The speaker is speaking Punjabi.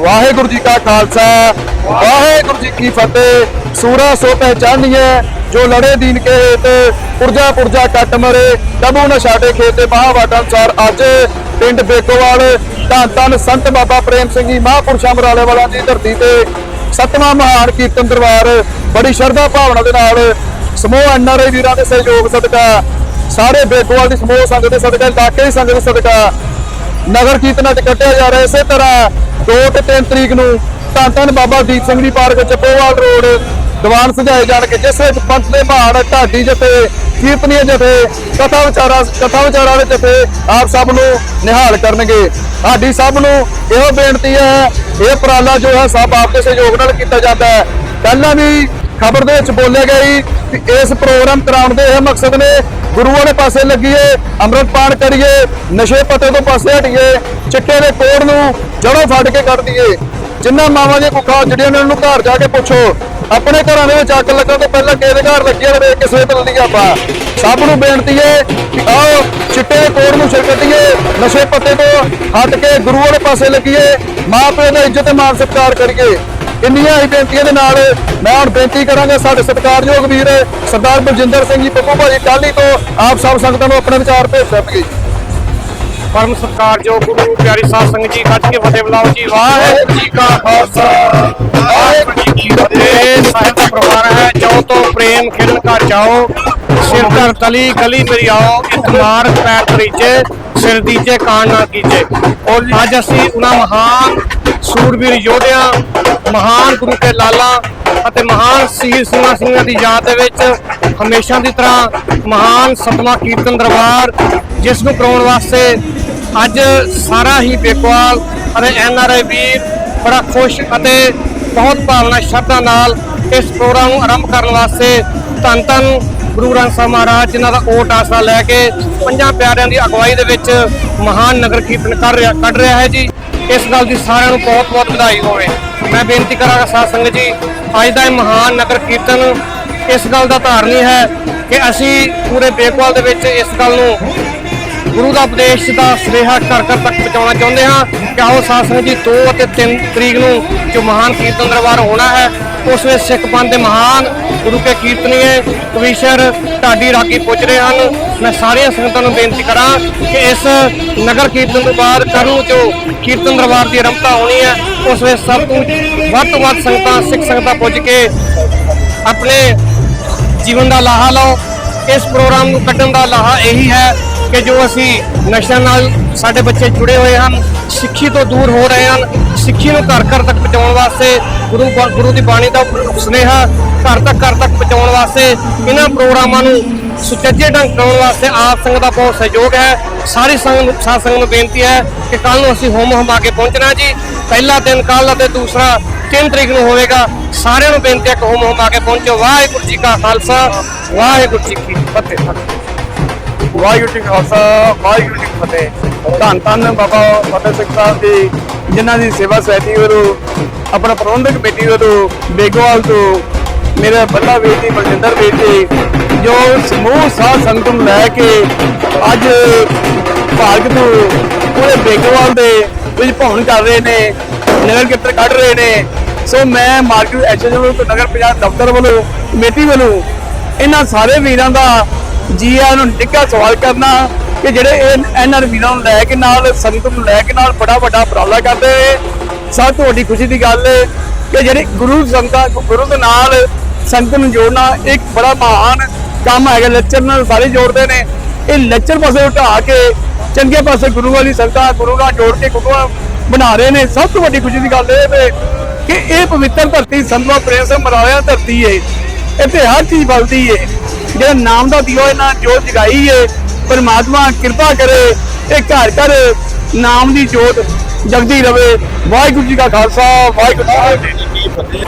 ਵਾਹਿਗੁਰੂ ਜੀ ਕਾ ਖਾਲਸਾ, ਵਾਹਿਗੁਰੂ ਜੀ ਕੀ ਫਤਿਹ। ਸੂਰਾ ਸੋ ਪਹਿਚਾਨੀਏ, ਜੋ ਲੜੇ ਦੀਨ ਕੇ ਹੇਤ ਪੁਰਜਾ ਪੁਰਜਾ ਕੱਟ ਮਰੇ ਤਬੂ ਨ ਛਾੜੇ ਖੇਤੇ ਮਹਾਵਾਟਾ ਅਨੁਸਾਰ ਅੱਜ ਪਿੰਡ ਬੇਕੋਵਾਲ, ਧੰਨ ਧੰਨ ਸੰਤ ਬਾਬਾ ਪ੍ਰੇਮ ਸਿੰਘ ਜੀ, ਮਹਾਂਪੁਰਸ਼ਾਂ ਮਰਾਲੇ ਵਾਲਾਂ ਦੀ ਧਰਤੀ ਤੇ ਸਤਵਾਂ ਮਹਾਨ ਕੀਰਤਨ ਦਰਬਾਰ, ਬੜੀ ਸ਼ਰਧਾ ਭਾਵਨਾ ਦੇ ਨਾਲ ਸਮੂਹ ਐਨਆਰਆਈ ਵੀਰਾਂ ਦੇ ਸਹਿਯੋਗ ਸਦਕਾ, ਸਾਰੇ ਬੇਕੋਵਾਲ ਦੀ ਸਮੂਹ ਸੰਗਤ ਦੇ ਸਦਕਾ, ਇਲਾਕੇ ਦੀ ਸੰਗਤ ਦੇ ਸਦਕਾ, ਨਗਰ ਕੀਰਤਨ ਅੱਜ ਕੱਢਿਆ ਜਾ ਰਿਹਾ। ਇਸੇ ਤਰ੍ਹਾਂ 2 ਤੇ 3 ਤਰੀਕ ਨੂੰ ਧੰਨ ਧੰਨ ਬਾਬਾ ਦੀਪ ਸਿੰਘ ਜੀ ਪਾਰਕ ਚੱਪੋਵਾਲ ਰੋਡ ਦੀਵਾਨ ਸਜਾਏ ਜਾਣਗੇ, ਜਿਸ ਵਿੱਚ ਪੰਥ ਦੇ ਮਹਾਨ ਢਾਡੀ ਜਥੇ ਕੀਰਤਨੀय ਜਥੇ, ਕਥਾ ਵਿਚਾਰਾ ਕਥਾ ਵਿਚਾਰਾ ਦੇ ਜਥੇ ਆਪ ਸਭ ਨੂੰ ਨਿਹਾਲ ਕਰਨਗੇ। ਸਾਡੀ ਸਭ ਨੂੰ ਇਹੋ ਬੇਨਤੀ ਹੈ, ਇਹ ਉਪਰਾਲਾ ਜੋ ਹੈ ਸਭ ਆਪ ਦੇ ਸਹਿਯੋਗ ਨਾਲ ਕੀਤਾ ਜਾਂਦਾ ਹੈ। ਪਹਿਲਾਂ ਵੀ ਖਬਰ ਦੇ ਵਿੱਚ ਬੋਲਿਆ ਗਿਆ ਸੀ ਕਿ ਇਸ ਪ੍ਰੋਗਰਾਮ ਕਰਾਉਣ ਦੇ ਇਹ ਮਕਸਦ ਨੇ ਗੁਰੂਆਂ ਦੇ ਪਾਸੇ ਲੱਗੀਏ, ਅੰਮ੍ਰਿਤ ਪਾਨ ਕਰੀਏ, ਨਸ਼ੇ ਪੱਤੇ ਤੋਂ ਪਾਸੇ ਹਟੀਏ, ਚਿੱਟੇ ਦੇ ਕੋੜ ਨੂੰ ਜੜੋਂ ਫੜ ਕੇ ਕੱਢ ਦਈਏ। ਜਿੰਨਾ ਮਾਵਾਂ ਦੀਆਂ ਕੁੱਖਾਂ, ਜਿਹੜੀਆਂ ਉਹਨਾਂ ਨੂੰ ਘਰ ਜਾ ਕੇ ਪੁੱਛੋ, ਆਪਣੇ ਘਰਾਂ ਦੇ ਵਿੱਚ ਅੱਗ ਲੱਗਣ ਤੋਂ ਪਹਿਲਾਂ ਕਿਹਦੇ ਦੇ ਘਰ ਲੱਗੀ ਹੋਵੇ ਕਿਸੇ ਤੇ ਲੱਗੀ ਆਪਾਂ? ਸਭ ਨੂੰ ਬੇਨਤੀ ਹੈ ਕਿ ਆਓ, ਚਿੱਟੇ ਦੇ ਕੋੜ ਨੂੰ ਛਿੜਕਦੀਏ ਨਸ਼ੇ ਪੱਤੇ ਤੋਂ ਹਟ ਕੇ ਗੁਰੂਆਂ ਦੇ ਪਾਸੇ ਲੱਗੀਏ, ਮਾਂ ਪਿਓ ਦਾ ਇੱਜ਼ਤ ਤੇ ਮਾਨ ਸਤਿਕਾਰ ਕਰੀਏ। ਇੰਨੀਆਂ ਹੀ ਬੇਨਤੀਆਂ ਦੇ ਨਾਲ ਮੈਂ ਹੁਣ ਬੇਨਤੀ ਕਰਾਂਗਾ ਸਾਡੇ ਸਤਿਕਾਰਯੋਗ ਵੀਰ ਸਰਦਾਰ ਬਲਜਿੰਦਰ ਸਿੰਘ ਜੀ ਪੱਪੂ ਭਾਜੀ ਟਾਲੀ ਤੋਂ ਆਪ ਸਭ ਸੰਗਤਾਂ ਨੂੰ ਆਪਣੇ ਵਿਚਾਰ ਭੇਜ ਸਕਣਗੇ ਪਰਮ ਸਤਿਕਾਰਯੋਗ ਗੁਰੂ, ਪਿਆਰੀ ਸਾਧ ਸੰਗਤ ਜੀ ਗੱਜ ਕੇ ਫਤਿਹ ਬੁਲਾਓ ਜੀ। ਵਾਹਿਗੁਰੂ ਜੀ ਕਾ ਖਾਲਸਾ। ਵਾਹਿਗੁਰੂ ਜੀ ਕੀ ਫਤਿਹ। ਸਾਹਿਬ ਦਾ ਪ੍ਰਵਾਨ ਹੈ ਜੋ ਤੋਂ ਪ੍ਰੇਮ ਖਿੜਨ ਘਰ ਜਾਓ। ਸਿਰ ਧਰ ਤਲੀ ਗਲੀ ਮੇਰੀ ਆਓ, ਇੱਕ ਪੈਰ ਤਰੀਜੇ, ਸਿਰ ਦੀਜੇ ਕਾਣ ਨਾ ਕੀਜੇ। ਅੱਜ ਅਸੀਂ ਉਹਨਾਂ ਮਹਾਨ ਸੂਰਬੀਰ ਯੋਧਿਆਂ ਮਹਾਨ ਗੁਰੂ ਕੇ ਲਾਲਾ ਅਤੇ ਮਹਾਨ ਸ਼ਹੀਦ ਸਿੰਘਾਂ ਸਿੰਘਾਂ ਦੀ ਯਾਦ ਦੇ ਵਿੱਚ ਹਮੇਸ਼ਾ ਦੀ ਤਰ੍ਹਾਂ ਮਹਾਨ ਸਤਵਾਂ ਕੀਰਤਨ ਦਰਬਾਰ, ਜਿਸ ਨੂੰ ਕਰਾਉਣ ਵਾਸਤੇ ਅੱਜ ਸਾਰਾ ਹੀ ਬੇਕਵਾਲ ਅਤੇ ਐੱਨ ਆਰ ਆਈ ਵੀਰ ਬੜਾ ਖੁਸ਼ ਅਤੇ ਬਹੁਤ ਭਾਵਨਾ ਸ਼ਰਧਾ ਨਾਲ ਇਸ ਪ੍ਰੋਗਰਾਮ ਨੂੰ ਆਰੰਭ ਕਰਨ ਵਾਸਤੇ ਧੰਨ ਧੰਨ ਗੁਰੂ ਗ੍ਰੰਥ ਸਾਹਿਬ ਮਹਾਰਾਜ, ਜਿਨ੍ਹਾਂ ਦਾ ਓਟ ਆਸਰਾ ਲੈ ਕੇ ਪੰਜਾਂ ਪਿਆਰਿਆਂ ਦੀ ਅਗਵਾਈ ਦੇ ਵਿੱਚ ਮਹਾਨ ਨਗਰ ਕੀਰਤਨ ਕਰ ਰਿਹਾ ਕੱਢ ਰਿਹਾ ਹੈ ਜੀ। ਇਸ ਗੱਲ ਦੀ ਸਾਰਿਆਂ ਨੂੰ ਬਹੁਤ ਬਹੁਤ ਵਧਾਈ ਹੋਵੇ। ਮੈਂ ਬੇਨਤੀ ਕਰਾਂਗਾ ਸਾਧ ਸੰਗਤ ਜੀ, ਅੱਜ ਦਾ ਇਹ ਮਹਾਨ ਨਗਰ ਕੀਰਤਨ ਇਸ ਗੱਲ ਦਾ ਧਾਰਨੀ ਹੈ ਕਿ ਅਸੀਂ ਪੂਰੇ ਬੇਕਵਾਲ ਦੇ ਵਿੱਚ ਇਸ ਗੱਲ ਨੂੰ ਗੁਰੂ ਦਾ ਉਪਦੇਸ਼ ਦਾ ਸੁਨੇਹਾ ਘਰ ਘਰ ਤੱਕ ਪਹੁੰਚਾਉਣਾ ਚਾਹੁੰਦੇ ਹਾਂ ਕਿ ਆਓ ਸਾਧ ਸੰਗਤ ਜੀ 2 ਅਤੇ 3 ਤਰੀਕ ਨੂੰ ਜੋ ਮਹਾਨ ਕੀਰਤਨ ਦਰਬਾਰ ਹੋਣਾ ਹੈ, ਉਸ ਵਿੱਚ ਸਿੱਖ ਪੰਥ ਦੇ ਮਹਾਨ ਗੁਰੂ ਕੇ ਕੀਰਤਨੀਏ, ਕਵੀਸ਼ਰ ਢਾਡੀ ਰਾਗੀ ਪੁੱਜ ਰਹੇ ਹਨ। ਮੈਂ ਸਾਰੀਆਂ ਸੰਗਤਾਂ ਨੂੰ ਬੇਨਤੀ ਕਰਾਂ ਕਿ ਇਸ ਨਗਰ ਕੀਰਤਨ ਤੋਂ ਬਾਅਦ ਕੱਲ੍ਹ ਨੂੰ ਜੋ ਕੀਰਤਨ ਦਰਬਾਰ ਦੀ ਆਰੰਭਤਾ ਹੋਣੀ ਹੈ, ਉਸ ਵਿੱਚ ਸਭ ਤੋਂ ਵੱਧ ਤੋਂ ਵੱਧ ਸੰਗਤਾਂ, ਸਿੱਖ ਸੰਗਤਾਂ ਪੁੱਜ ਕੇ ਆਪਣੇ ਜੀਵਨ ਦਾ ਲਾਹਾ ਲਓ। ਇਸ ਪ੍ਰੋਗਰਾਮ ਨੂੰ ਕੱਢਣ ਦਾ ਲਾਹਾ ਇਹੀ ਹੈ ਕਿ ਜੋ ਅਸੀਂ ਨਸ਼ਿਆਂ ਨਾਲ ਸਾਡੇ ਬੱਚੇ ਜੁੜੇ ਹੋਏ ਹਨ, ਸਿੱਖੀ ਤੋਂ ਦੂਰ ਹੋ ਰਹੇ ਹਨ, ਸਿੱਖੀ ਨੂੰ ਘਰ ਘਰ ਤੱਕ ਪਹੁੰਚਾਉਣ ਵਾਸਤੇ ਗੁਰੂ ਗੁਰੂ ਦੀ ਬਾਣੀ ਦਾ ਸੁਨੇਹਾ ਘਰ ਤੱਕ ਘਰ ਤੱਕ ਪਹੁੰਚਾਉਣ ਵਾਸਤੇ, ਇਹਨਾਂ ਪ੍ਰੋਗਰਾਮਾਂ ਨੂੰ ਸੁਚੱਜੇ ਢੰਗ ਕਰਾਉਣ ਵਾਸਤੇ ਆਪ ਸੰਗਤ ਦਾ ਬਹੁਤ ਸਹਿਯੋਗ ਹੈ। ਸਾਰੀ ਸੰਗਤ ਸਾਧ ਸੰਗਤ ਨੂੰ ਬੇਨਤੀ ਹੈ ਕਿ ਕੱਲ ਨੂੰ ਅਸੀਂ ਹੋਮ ਹਮਾ ਕੇ ਪਹੁੰਚਣਾ ਜੀ। ਪਹਿਲਾ ਦਿਨ ਕੱਲ ਅਤੇ ਦੂਸਰਾ 3 ਤਰੀਕ ਨੂੰ ਹੋਵੇਗਾ। ਸਾਰਿਆਂ ਨੂੰ ਬੇਨਤੀ ਹੈ ਕਿ ਹੋਮ ਹਮਾ ਕੇ ਪਹੁੰਚੋ। ਵਾਹਿਗੁਰੂ ਜੀ ਕਾ ਖਾਲਸਾ, ਵਾਹਿਗੁਰੂ ਜੀ ਕੀ ਫਤਿਹ। ਵਾਹਿਗੁਰੂ ਜੀ ਖਾਲਸਾ, ਵਾਹਿਗੁਰੂ ਜੀ ਫਤਿਹ। ਧੰਨ ਧੰਨ ਬਾਬਾ ਫਤਿਹ ਸਿੰਘ ਸਾਹਿਬ ਜੀ, ਜਿਨ੍ਹਾਂ ਦੀ ਸੇਵਾ ਸਹਿਤੀ ਵੱਲੋਂ, ਆਪਣਾ ਪ੍ਰਬੰਧਕ ਕਮੇਟੀ ਵੱਲੋਂ, ਬੇਗਵਾਲ ਤੋਂ ਮੇਰੇ ਬੱਲਾ ਵੀਰ ਜੀ, ਬਲਜਿੰਦਰ ਵੀਰ ਜੀ, ਜੋ ਸਮੂਹ ਸਾਧ ਸੰਗਤ ਨੂੰ ਲੈ ਕੇ ਅੱਜ ਭਾਰਤ ਤੋਂ ਪੂਰੇ ਬੇਗਵਾਲ ਦੇ ਵਿੱਚ ਭਵਨ ਕਰ ਰਹੇ ਨੇ, ਨਗਰ ਕੀਰਤਨ ਕੱਢ ਰਹੇ ਨੇ। ਸੋ ਮੈਂ ਮਾਰਕੀਟ ਐਸੋਸੀਏਸ਼ਨ ਤੋਂ ਨਗਰ ਪੰਜਾਬ ਦਫ਼ਤਰ ਵੱਲੋਂ, ਕਮੇਟੀ ਵੱਲੋਂ, ਇਹਨਾਂ ਸਾਰੇ ਵੀਰਾਂ ਦਾ ਜੀ ਆ ਨੂੰ ਨਿੱਘਾ ਸਵਾਲ ਕਰਨਾ ਕਿ ਜਿਹੜੇ ਇਹ ਐਨਆਰ ਵੀਰਾਂ ਨੂੰ ਲੈ ਕੇ ਨਾਲ, ਸੰਗਤ ਨੂੰ ਲੈ ਕੇ ਨਾਲ ਬੜਾ ਵੱਡਾ ਉਪਰਾਲਾ ਕਰਦੇ ਨੇ ਸਭ ਤੋਂ ਵੱਡੀ ਖੁਸ਼ੀ ਦੀ ਗੱਲ ਹੈ ਕਿ ਜਿਹੜੇ ਗੁਰੂ ਸੰਗਤਾਂ, ਗੁਰੂ ਦੇ ਨਾਲ ਸੰਗਤ ਨੂੰ ਜੋੜਨਾ ਇੱਕ ਬੜਾ ਮਹਾਨ ਕੰਮ ਹੈਗਾ ਲੈਕਚਰ ਨਾਲ ਸਾਰੇ ਜੋੜਦੇ ਨੇ। ਇਹ ਲੈਕਚਰ ਪਾਸੇ ਉਠਾ ਕੇ ਚੰਗੇ ਪਾਸੇ ਗੁਰੂ ਵਾਲੀ ਸੰਗਤਾਂ, ਗੁਰੂ ਨਾਲ ਜੋੜ ਕੇ ਗੁਰੂਆਂ ਬਣਾ ਰਹੇ ਨੇ। ਸਭ ਤੋਂ ਵੱਡੀ ਖੁਸ਼ੀ ਦੀ ਗੱਲ ਇਹ ਹੈ ਕਿ ਇਹ ਪਵਿੱਤਰ ਧਰਤੀ ਸੰਤਵਾ ਪ੍ਰੇਮ ਸਿੰਘ ਮਰਾਇਆ ਧਰਤੀ ਹੈ ਇੱਥੇ ਹਰ ਚੀਜ਼ ਬਲਦੀ ਹੈ ਜਿਹੜਾ ਨਾਮ ਦਾ ਦਿਓ, ਇਹਨਾਂ ਜੋਤ ਜਗਾਈ ਏ, ਪਰਮਾਤਮਾ ਕਿਰਪਾ ਕਰੇ ਇਹ ਘਰ ਘਰ ਨਾਮ ਦੀ ਜੋਤ ਜਗਦੀ ਰਵੇ। ਵਾਹਿਗੁਰੂ ਜੀ ਕਾ ਖਾਲਸਾ, ਵਾਹਿਗੁਰੂ ਜੀ ਕੀ ਫਤਿਹ।